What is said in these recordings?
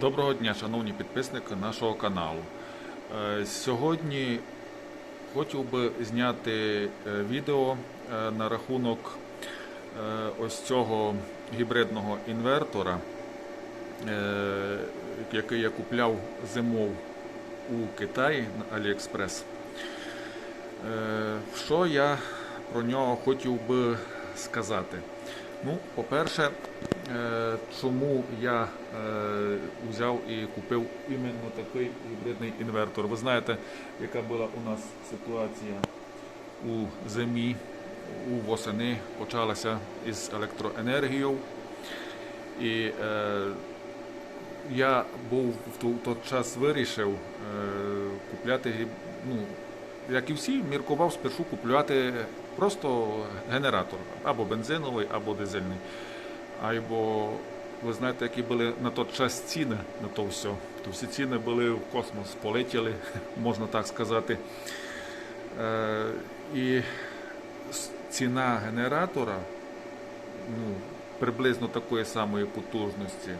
Доброго дня, шановні підписники нашого каналу. Е, Сьогодні хотів би зняти е, відео е, на рахунок ось цього гібридного інвертора, який я купляв зимов у Китаї на AliExpress. Що я про нього хотів би сказати? Ну, по-перше, чому я е, взяв і купив іменно такий гібридний інвертор. Ви знаєте, яка була у нас ситуація у зимі, у восени почалася із електроенергією. І е, я був в той час вирішив е, купляти, ну, як і всі, міркував спершу купувати просто генератор або бензиновий, або дизельний. Або ви знаєте, які були на той час ціни на то все. То всі ціни були в космос полетіли, можна так сказати. Е, і ціна генератора ну, приблизно такої самої потужності.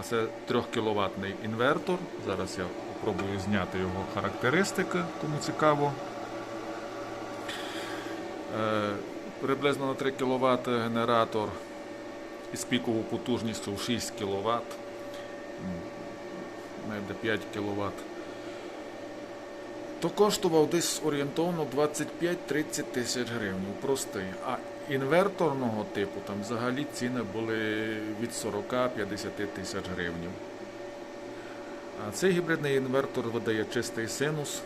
А це 3 кВт інвертор. Зараз я спробую зняти його характеристики, кому цікаво. Е, Приблизно на 3 кВт генератор із піковою потужністю 6 кВт, навіть 5 кВт. То коштував десь орієнтовно 25-30 тисяч гривень, простий. А інверторного типу там взагалі ціни були від 40-50 тисяч гривень. А цей гібридний інвертор видає чистий синус.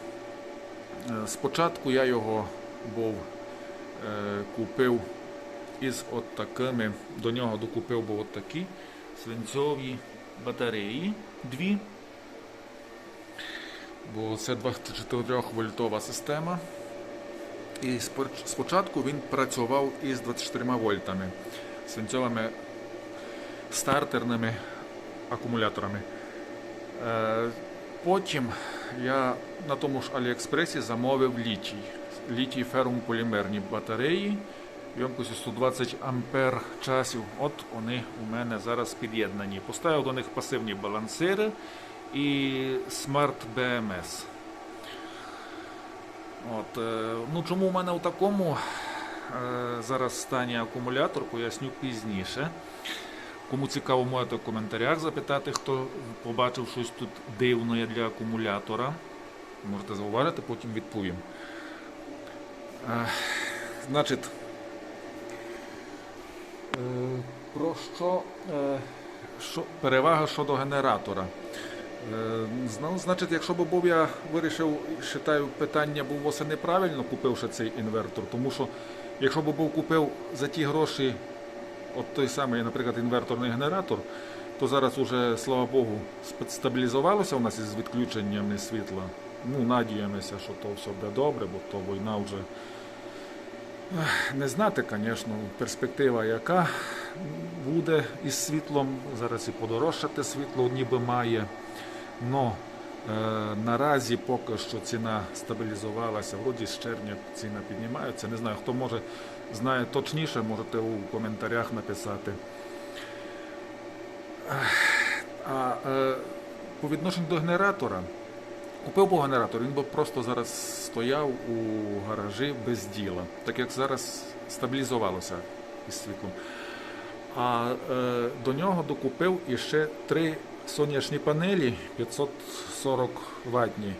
Е, Спочатку я його був е, купив із от до нього докупив був от такі свинцьові батареї дві. Бо це 24 вольтова система. І спочатку він працював із 24 вольтами, свинцьовими стартерними акумуляторами. Е, Потім я на тому ж Аліекспресі замовив літій. Літій фермополімерні батареї ємкостю 120 ампер часів. От вони у мене зараз під'єднані. Поставив до них пасивні балансири і Smart BMS. От, е, ну чому в мене у такому е, зараз стані акумулятор, поясню пізніше. Кому цікаво, можете в коментарях запитати, хто побачив щось тут дивне для акумулятора. Можете зауважити, потім відповім. Е, Значить, про що, е, що перевага щодо генератора. Е, Значить, якщо б був я вирішив, вважаю, питання був восени правильно, купивши цей інвертор, тому що якщо б був купив за ті гроші от той самий, наприклад, інверторний генератор, то зараз уже, слава Богу, стабілізувалося у нас із відключеннями світла. Ну, надіємося, що то все буде добре, бо то війна вже не знати, звісно, перспектива яка буде із світлом. Зараз і подорожчати світло ніби має. Но е, наразі поки що ціна стабілізувалася. Вроді з червня ціна піднімається. Не знаю, хто може знає точніше, можете у коментарях написати. А е, по відношенню до генератора, купив був генератор, він би просто зараз стояв у гаражі без діла, так як зараз стабілізувалося із світлом. А е, до нього докупив іще три сонячні панелі 540 ватні.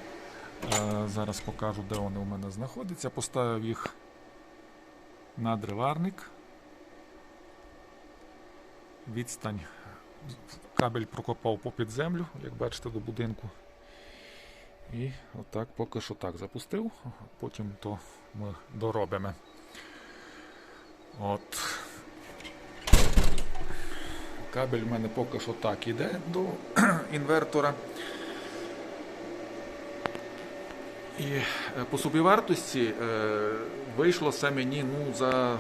Е, зараз покажу, де вони у мене знаходяться. Поставив їх на дриварник. Відстань. Кабель прокопав попід землю, як бачите, до будинку. І отак поки що так запустив, потім то ми доробимо. От. Кабель в мене поки що так іде до інвертора. І е, по собівартості е, вийшло це мені ну, за.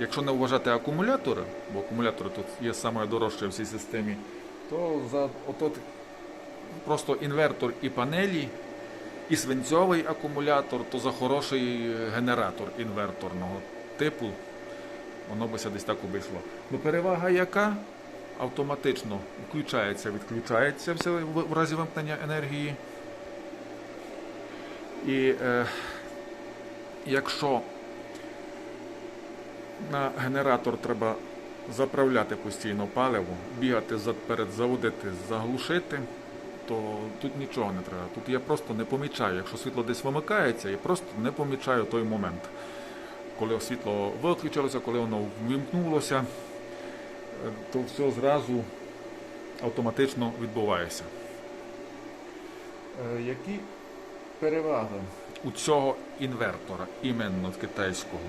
Якщо не вважати акумулятори, бо акумулятори тут є найдорожче в цій системі, то за отот просто інвертор і панелі, і свинцьовий акумулятор, то за хороший генератор інверторного типу, воно би ся десь так обійшло. Ну перевага яка? автоматично включається, відключається в разі вимкнення енергії. І е, якщо на генератор треба заправляти постійно паливо, бігати перед заводити, заглушити, то тут нічого не треба. Тут я просто не помічаю. Якщо світло десь вимикається, я просто не помічаю той момент, коли світло виключилося, коли воно вимкнулося, е, то все зразу автоматично відбувається. Е, Які переваги у цього інвертора, іменно китайського?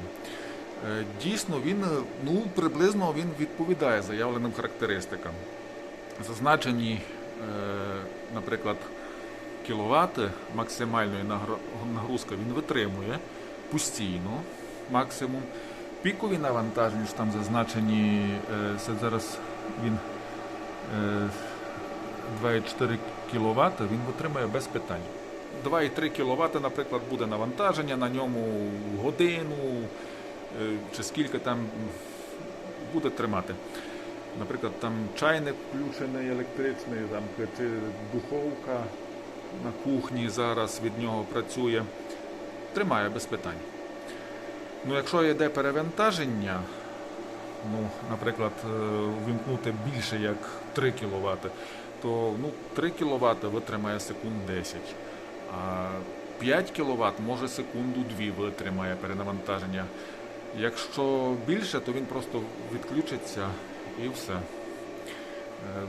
Е, Дійсно, він ну, приблизно він відповідає заявленим характеристикам. Зазначені, е, наприклад, кіловати максимальної нагрузки він витримує постійно, максимум. Пікові навантаження, що там зазначені, е, це зараз він е, 2,4 кВт, він витримує без питань. 2,3 кВт, наприклад, буде навантаження на ньому годину е, чи скільки там буде тримати. Наприклад, там чайник включений електричний, там чи духовка на кухні зараз від нього працює. Тримає без питань. Ну, якщо йде перевантаження, ну, наприклад, е, вимкнути більше як 3 кВт, то ну, 3 кВт витримає секунд 10. А 5 кВт може секунду 2 витримає перенавантаження. Якщо більше, то він просто відключиться і все. Е,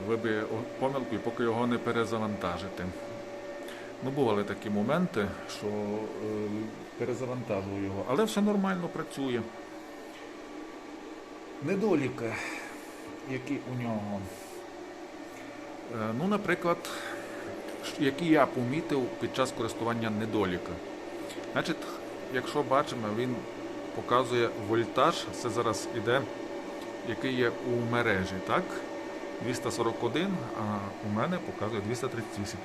Виб'є помилку, і поки його не перезавантажити. Ну, бували такі моменти, що е, перезавантажував його, але все нормально працює. Недоліки, які у нього. Е, Ну, наприклад, які я помітив під час користування недоліка. Значить, якщо бачимо, він показує вольтаж, це зараз іде, який є у мережі, так? 241, а у мене показує 238.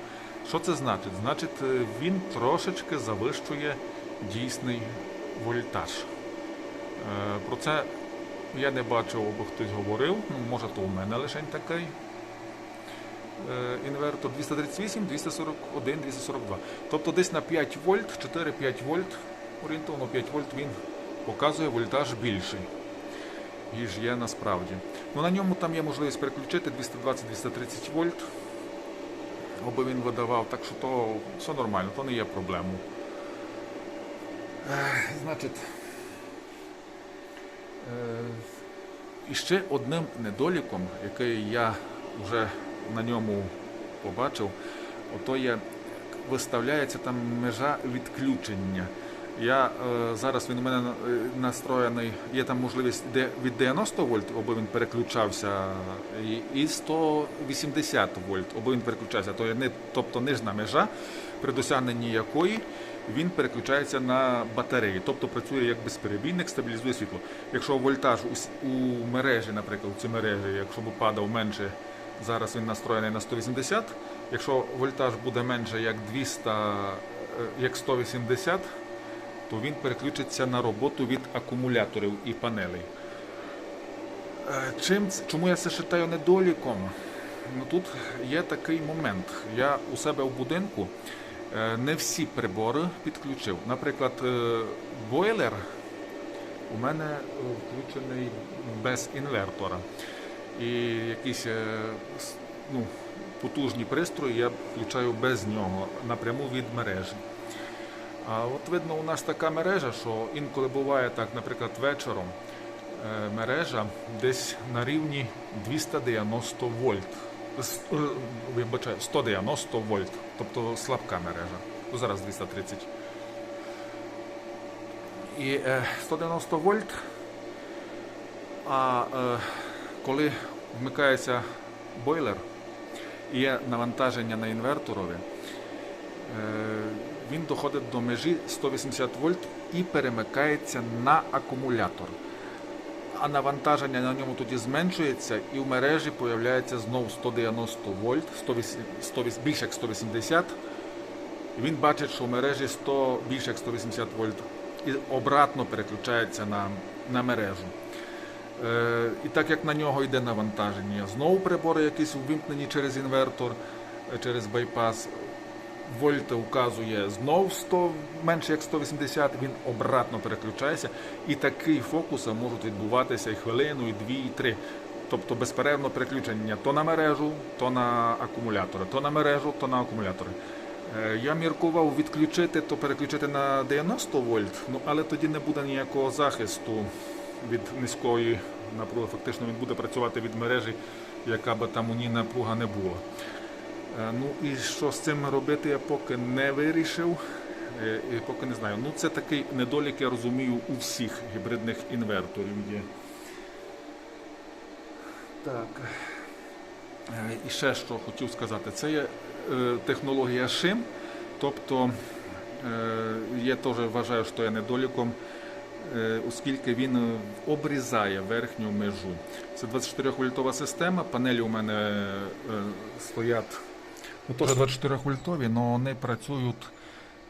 Що це значить? Значить, е, він трошечки завищує дійсний вольтаж. Е, Про це я не бачив, аби хтось говорив. Ну, може, то у мене лише такий е, інвертор 238, 241, 242. Тобто десь на 5 вольт, 4-5 вольт, орієнтовно 5 вольт він показує вольтаж більший, ніж є насправді. Ну, на ньому там є можливість переключити 220-230 вольт, аби він видавав, так що то все нормально, то не є проблемою. Е, Значить, е, і ще одним недоліком, який я вже на ньому побачив, ото є, виставляється там межа відключення. Я е, зараз він у мене е, настроєний, є там можливість де, від 90 вольт, аби він переключався, і, і 180 вольт, аби він переключався. То не, тобто нижна межа, при досягненні якої він переключається на батареї, тобто працює як безперебійник, стабілізує світло. Якщо вольтаж у, мережі, наприклад, у цій мережі, якщо б падав менше, зараз він настроєний на 180. Якщо вольтаж буде менше як 200, е, як 180, то він переключиться на роботу від акумуляторів і панелей. Е, Чим, чому я це вважаю недоліком? Ну, тут є такий момент. Я у себе в будинку е, не всі прибори підключив. Наприклад, е, бойлер у мене включений без інвертора. І якісь ну, потужні пристрої я включаю без нього напряму від мережі. А от видно, у нас така мережа, що інколи буває так, наприклад, вечором е, мережа десь на рівні 290 вольт. Е, Вибачаю, 190 вольт, тобто слабка мережа. Ну, зараз 230. І е, 190 вольт. А е, коли вмикається бойлер і є навантаження на інверторові, е, він доходить до межі 180 вольт і перемикається на акумулятор. А навантаження на ньому тоді зменшується і в мережі появляється знову 190 вольт, 108, 108, більше як 180. Він бачить, що в мережі 100, більше як 180 вольт і обратно переключається на, на мережу. Е, І так як на нього йде навантаження, знову прибори якісь ввімкнені через інвертор, е, через байпас. Вольт вказує знов 100, менше як 180, він обратно переключається. І такі фокуси можуть відбуватися і хвилину, і дві, і три. Тобто безперервно переключення то на мережу, то на акумулятори, то на мережу, то на акумулятори. Е, Я міркував відключити, то переключити на 90 вольт, ну але тоді не буде ніякого захисту від низької напруги. Фактично він буде працювати від мережі, яка би там у ній напруга не була. Е, Ну і що з цим робити, я поки не вирішив. Е, І поки не знаю. Ну це такий недолік, я розумію, у всіх гібридних інверторів є. Так. Е, І ще що хотів сказати, це є технологія шим, тобто я теж вважаю, що є недоліком, оскільки він обрізає верхню межу. Це 24 вольтова система, панелі у мене стоять ну, теж 24 вольтові, але вони працюють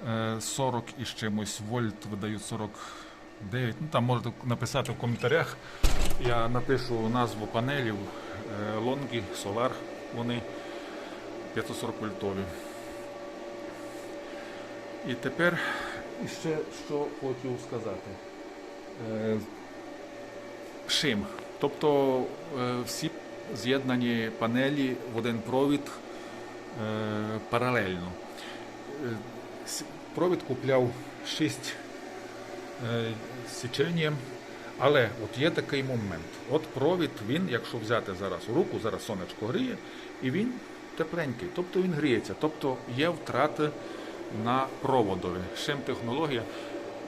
е, 40 і з чимось вольт, видають 49. Ну, там можете написати в коментарях. Я напишу назву панелів е, Solar, вони 540 вольтові. І тепер ще що хотів сказати. Е, Шим. Тобто е, всі з'єднані панелі в один провід е, паралельно. Е, Провід купляв 6 е, січенням, але от є такий момент. От провід, він, якщо взяти зараз у руку, зараз сонечко гріє, і він тепленький, тобто він гріється, тобто є втрати на проводові. Шим технологія,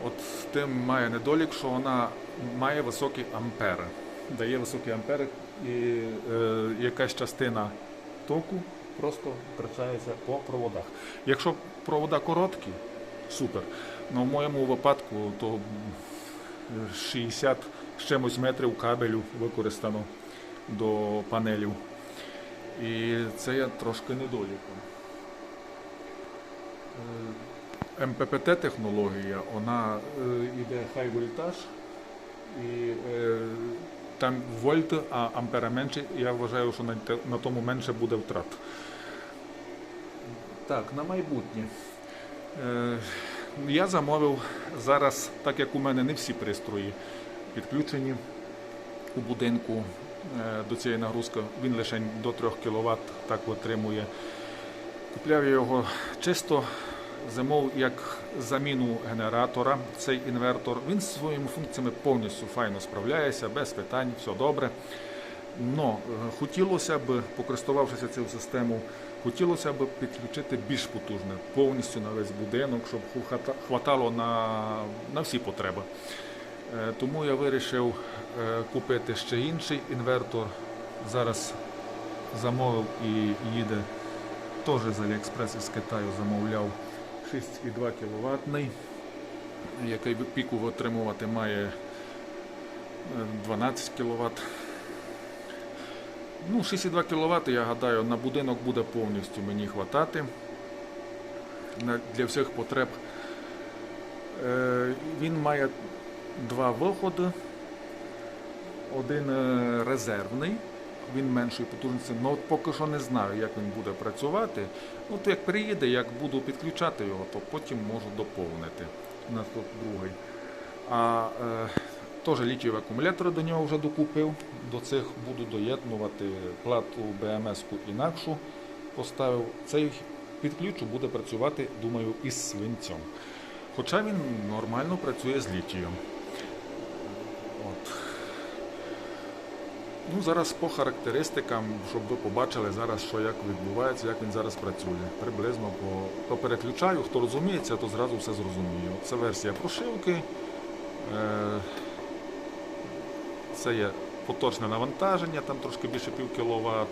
от тим має недолік, що вона має високі ампери, дає високі ампери, і е, якась частина току просто втрачається по проводах. Якщо провода короткі, супер. Ну, в моєму випадку то 60 з чимось метрів кабелю використано до панелів. І це є трошки недоліком. Е, МППТ технологія, вона йде хай вольтаж, і е, там вольт, а ампера менше, я вважаю, що на, тому менше буде втрат. Так, на майбутнє. Е, я замовив зараз, так як у мене не всі пристрої підключені у будинку е, до цієї нагрузки, він лише до 3 кВт так витримує. Купляв я його чисто замов як заміну генератора. Цей інвертор. Він зі своїми функціями повністю файно справляється, без питань, все добре. Но е, хотілося б, покористувавшися цією системою, хотілося б підключити більш потужне, повністю на весь будинок, щоб хватало на, на всі потреби. Е, Тому я вирішив е, купити ще інший інвертор. Зараз замовив і їде теж з Аліекспрес із Китаю замовляв 6,2 кВт, який піку витримувати має е, 12 кВт. Ну, 6,2 кВт, я гадаю, на будинок буде повністю мені хватати для всіх потреб. Е, Він має два виходи. Один е, резервний, він меншої потужності, от поки що не знаю, як він буде працювати. От як приїде, як буду підключати його, то потім можу доповнити. У нас тут другий. А е, теж літієві акумулятори до нього вже докупив. До цих буду доєднувати плату БМС-ку інакшу. Поставив. Цей підключу буде працювати, думаю, із свинцем. Хоча він нормально працює з літієм. От. Ну, зараз по характеристикам, щоб ви побачили зараз, що як відбувається, як він зараз працює. Приблизно по, то переключаю, хто розуміється, то зразу все зрозуміє. Це версія прошивки. Е, це є поточне навантаження, там трошки більше пів. Е,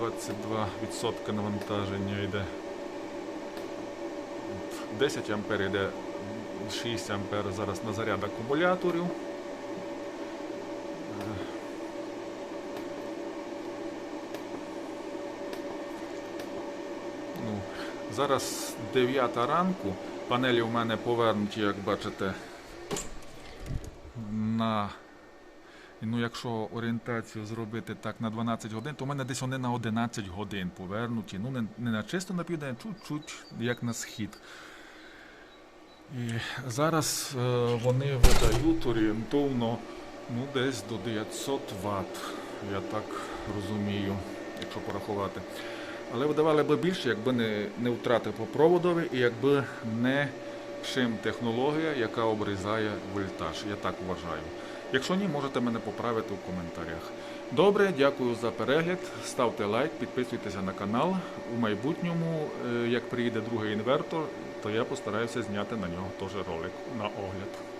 22% навантаження йде. От 10 ампер йде 6 ампер зараз на заряд акумуляторів. Ну, зараз 9 ранку. Панелі у мене повернуті, як бачите, на. Ну, якщо орієнтацію зробити так на 12 годин, то в мене десь вони на 11 годин повернуті. Ну, не, не на чисто на південь, чуть-чуть як на схід. І зараз е, вони видають орієнтовно ну, десь до 900 Вт. Я так розумію, якщо порахувати. Але видавали б більше, якби не, не втрати по проводові і якби не шим технологія, яка обрізає вольтаж. Я так вважаю. Якщо ні, можете мене поправити в коментарях. Добре, дякую за перегляд. Ставте лайк, підписуйтеся на канал. У майбутньому, е, як приїде другий інвертор, то я постараюся зняти на нього теж ролик на огляд.